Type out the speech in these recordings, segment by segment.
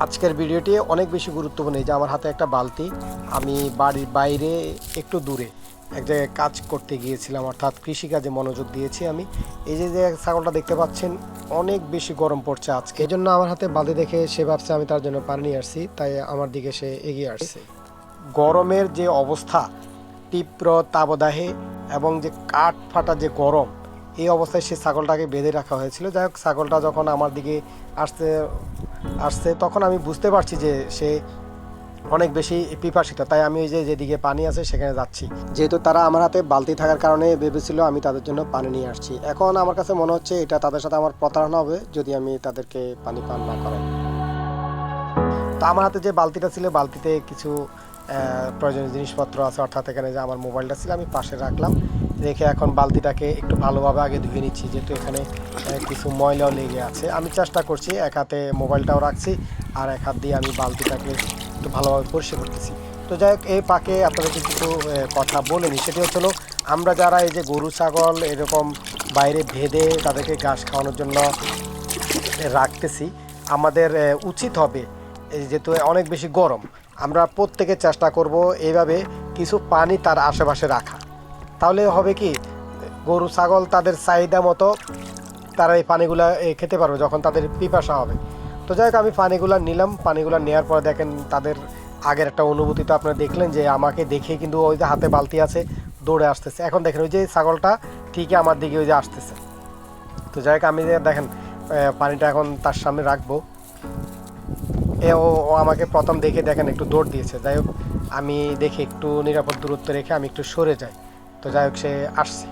আজকের ভিডিওটি অনেক বেশি গুরুত্বপূর্ণ। এই যে আমার হাতে একটা বালতি, আমি বাড়ির বাইরে একটু দূরে এক জায়গায় কাজ করতে গিয়েছিলাম, অর্থাৎ কৃষিকাজে মনোযোগ দিয়েছি আমি। এই যে যে ছাগলটা দেখতে পাচ্ছেন, অনেক বেশি গরম পড়ছে আজকে। এই জন্য আমার হাতে বালতি দেখে সে ভাবছে আমি তার জন্য পানি নিয়ে আসছি, তাই আমার দিকে সে এগিয়ে আসছে। গরমের যে অবস্থা, তীব্র তাবদাহে এবং যে কাঠ ফাটা যে গরম, এই অবস্থায় সে ছাগলটাকে বেঁধে রাখা হয়েছিল। যাই হোক, ছাগলটা যখন আমার দিকে আসতে আসছে, তখন আমি বুঝতে পারছি যে সে অনেক বেশি পিপাসিত। তাই আমি ওই যে যেদিকে পানি আছে সেখানে যাচ্ছি। যেহেতু তারা আমার হাতে বালতি থাকার কারণে ভেবেছিল আমি তাদের জন্য পানি নিয়ে আসছি। এখন আমার কাছে মনে হচ্ছে এটা তাদের সাথে আমার প্রতারণা হবে যদি আমি তাদেরকে পানি পান না করাই। তো আমার হাতে যে বালতিটা ছিল, বালতিতে কিছু প্রয়োজনীয় জিনিসপত্র আছে, অর্থাৎ এখানে যে আমার মোবাইলটা ছিল, আমি পাশে রাখলাম। রেখে এখন বালতিটাকে একটু ভালোভাবে আগে ধুয়ে নিচ্ছি, যেহেতু এখানে কিছু ময়লাও লেগে আছে। আমি চেষ্টা করছি, এক হাতে মোবাইলটাও রাখছি, আর এক হাত দিয়ে আমি বালতিটাকে একটু ভালোভাবে পরিষ্কার করতেছি। তো যাই হোক এই পাকে আপনাদেরকে কিছু কথা বলে নিই। সেটি হচ্ছিল আমরা যারা এই যে গরু, ছাগল এরকম বাইরে ভেদে তাদেরকে ঘাস খাওয়ানোর জন্য রাখতেছি, আমাদের উচিত হবে যেহেতু অনেক বেশি গরম। আমরা প্রত্যেকে চেষ্টা করব এইভাবে কিছু পানি তার আশেপাশে রাখা। তাহলে হবে কি, গরু, ছাগল তাদের চাহিদা মতো তারা এই পানিগুলো খেতে পারবে যখন তাদের পিপাসা হবে। তো যাই হোক, আমি পানিগুলো নিলাম। পানিগুলো নেওয়ার পর দেখেন তাদের আগের একটা অনুভূতি তো আপনারা দেখলেন যে আমাকে দেখে কিন্তু ওই যে হাতে বালতি আছে, দৌড়ে আসতেছে। এখন দেখেন ওই যে ছাগলটা ঠিকই আমার দিকে ওই যে আসতেছে। তো যাই হোক, আমি দেখেন পানিটা এখন তার সামনে রাখব। এ ও আমাকে প্রথম দেখে দেখেন একটু দৌড় দিয়েছে। যাই হোক, আমি দেখে একটু নিরাপদ দূরত্ব রেখে আমি একটু সরে যাই। তো যাই হোক, সে আসছে।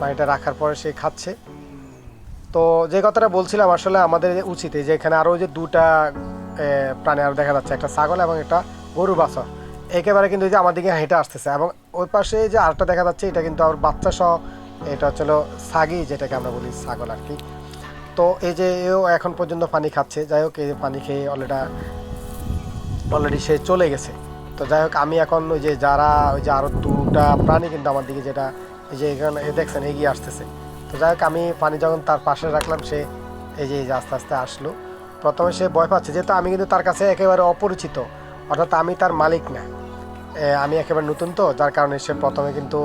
পানিটা রাখার পরে সে খাচ্ছে। তো যে কথাটা বলছিলাম, আসলে আমাদের উচিত যে এখানে আরও যে দুটা প্রাণী আরও দেখা যাচ্ছে, একটা ছাগল এবং একটা গরু বাছর। একেবারে কিন্তু যে আমার দিকে হেঁটে আসতেছে এবং ওই পাশে যে আরেকটা দেখা যাচ্ছে, এটা কিন্তু আমার বাচ্চা সহ, এটা হচ্ছে সাগি যেটাকে আমরা বলি ছাগল আর কি। তো এই যে এও এখন পর্যন্ত পানি খাচ্ছে। যাই হোক, এই যে পানি খেয়ে অলরেডি অলরেডি সে চলে গেছে। তো যাই হোক, আমি এখন ওই যে যারা, ওই যে আরও দুটা প্রাণী কিন্তু আমার দিকে যেটা এই যে এখানে দেখছেন, এগিয়ে আসতেছে। তো যাই হোক, আমি পানি যখন তার পাশে রাখলাম, সে এই যে আস্তে আস্তে আসলো। প্রথমে সে ভয় পাচ্ছে, যেহেতু আমি কিন্তু তার কাছে একেবারে অপরিচিত, অর্থাৎ আমি তার মালিক না। আমি একেবারে নতুন তো, যার কারণে সে প্রথমে কিন্তু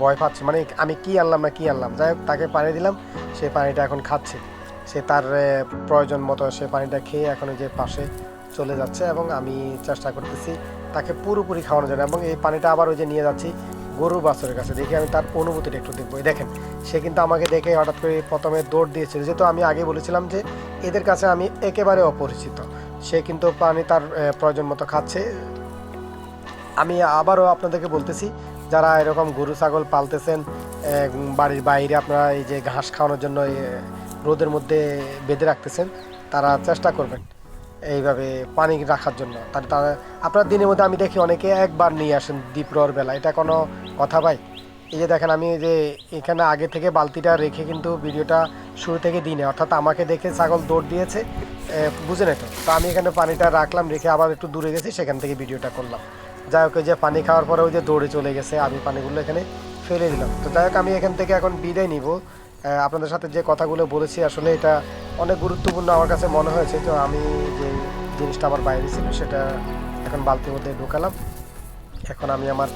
ভয় পাচ্ছে। মানে আমি কি আনলাম না কি আনলাম? যাই হোক, তাকে পানি দিলাম, সে পানিটা এখন খাচ্ছে। সে তার প্রয়োজন মতো সে পানিটা খেয়ে এখন যে পাশে চলে যাচ্ছে এবং আমি চেষ্টা করতেছি তাকে পুরোপুরি খাওয়ানোর জন্য এবং এই পানিটা আবার ওই যে নিয়ে যাচ্ছি গরু বাছরের কাছে। দেখি আমি তার অনুভূতিটা একটু দেখব। দেখেন, সে কিন্তু আমাকে দেখে হঠাৎ করে প্রথমে দৌড় দিয়েছিল। যেহেতু আমি আগে বলেছিলাম যে এদের কাছে আমি একেবারে অপরিচিত, সে কিন্তু পানি তার প্রয়োজন মতো খাচ্ছে। আমি আবারও আপনাদেরকে বলতেছি, যারা এরকম গরু, ছাগল পালতেছেন বাড়ির বাইরে আপনারা এই যে ঘাস খাওয়ানোর জন্য রোদের মধ্যে বেঁধে রাখতেছেন, তারা চেষ্টা করবেন। এইভাবে পানি রাখার জন্য। তার আপনার দিনের মধ্যে আমি দেখি অনেকে একবার নিয়ে আসেন দ্বীপ্রহর বেলা। এটা কোনো কথা ভাই? এই যে দেখেন আমি যে এখানে আগে থেকে বালতিটা রেখে কিন্তু ভিডিওটা শুরু থেকে দিনে অর্থাৎ আমাকে দেখে ছাগল দৌড় দিয়েছে বুঝে নেই তো তো আমি এখানে পানিটা রাখলাম, রেখে আবার একটু দূরে গেছি, সেখান থেকে ভিডিওটা করলাম। যাই হোক যে পানি খাওয়ার পরে ওই যে দৌড়ে চলে গেছে, আমি পানিগুলো এখানে ফেলে দিলাম। তো যাই হোক, আমি এখান থেকে এখন বিদায় নিব। আপনাদের সাথে যে কথাগুলো বলেছি, আসলে এটা অনেক গুরুত্বপূর্ণ আমার কাছে মনে হয়েছে। তো আমি যে জিনিসটা আমার বাইরে ছিল সেটা এখন বালতির মধ্যে ঢুকালাম। এখন আমি আমার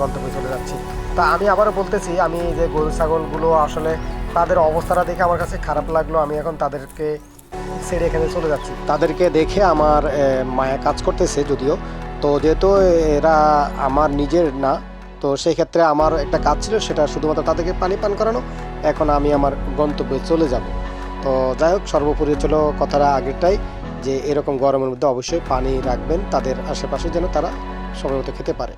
গন্তব্যে চলে যাচ্ছি। তা আমি আবারও বলতেছি, আমি যে গরু, ছাগলগুলো আসলে তাদের অবস্থাটা দেখে আমার কাছে খারাপ লাগল। আমি এখন তাদেরকে ছেড়ে এখানে চলে যাচ্ছি। তাদেরকে দেখে আমার মায়া কাজ করতেছে যদিও। তো যেহেতু এরা আমার নিজের না, তো সেই ক্ষেত্রে আমার একটা কাজ ছিল সেটা শুধুমাত্র তাদেরকে পানি পান করানো। এখন আমি আমার গন্তব্যে চলে যাব। তো যাই হোক, সর্বোপরি ছিল কথাটা আগেরটাই যে এরকম গরমের মধ্যে অবশ্যই পানি রাখবেন, তাদের আশেপাশে যেন তারা সময় মতো খেতে পারে।